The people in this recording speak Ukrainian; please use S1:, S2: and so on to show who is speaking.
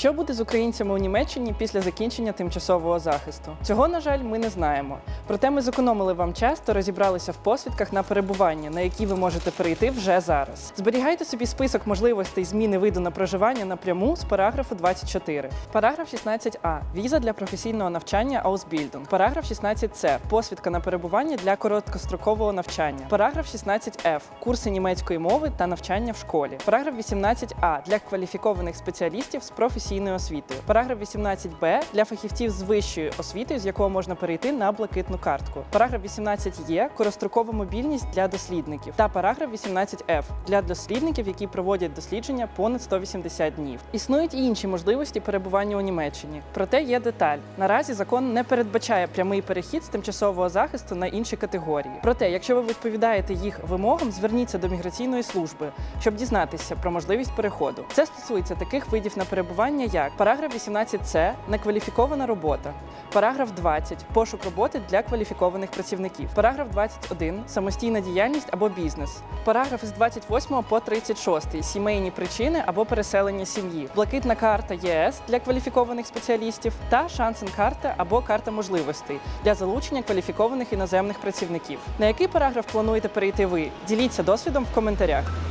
S1: Що буде з українцями у Німеччині після закінчення тимчасового захисту? Цього, на жаль, ми не знаємо. Проте ми зекономили вам час та розібралися в посвідках на перебування, на які ви можете перейти вже зараз. Зберігайте собі список можливостей зміни виду на проживання напряму з параграфу 24. Параграф 16а віза для професійного навчання Ausbildung. Параграф 16c посвідка на перебування для короткострокового навчання. Параграф 16f курси німецької мови та навчання в школі. Параграф 18а для кваліфікованих спеціалістів з професійною освітою. Параграф 18б для фахівців з вищою освітою, з якого можна перейти на блакитну картку. Параграф 18є короткострокова мобільність для дослідників. Та параграф 18f для дослідників, які проводять дослідження понад 180 днів. Існують і інші можливості перебування у Німеччині. Проте є деталь. Наразі закон не передбачає прямий перехід з тимчасового захисту на інші категорії. Проте, якщо ви відповідаєте їх вимогам, зверніться до міграційної служби, щоб дізнатися про можливість переходу. Це стосується таких видів на перебування, як? Параграф 18c некваліфікована робота, параграф 20 пошук роботи для кваліфікованих працівників, параграф 21 самостійна діяльність або бізнес, параграф з 28 по 36 сімейні причини або переселення сім'ї, блакитна карта ЄС для кваліфікованих спеціалістів та шансен-карта або карта можливостей для залучення кваліфікованих іноземних працівників. На який параграф плануєте перейти ви? Діліться досвідом в коментарях.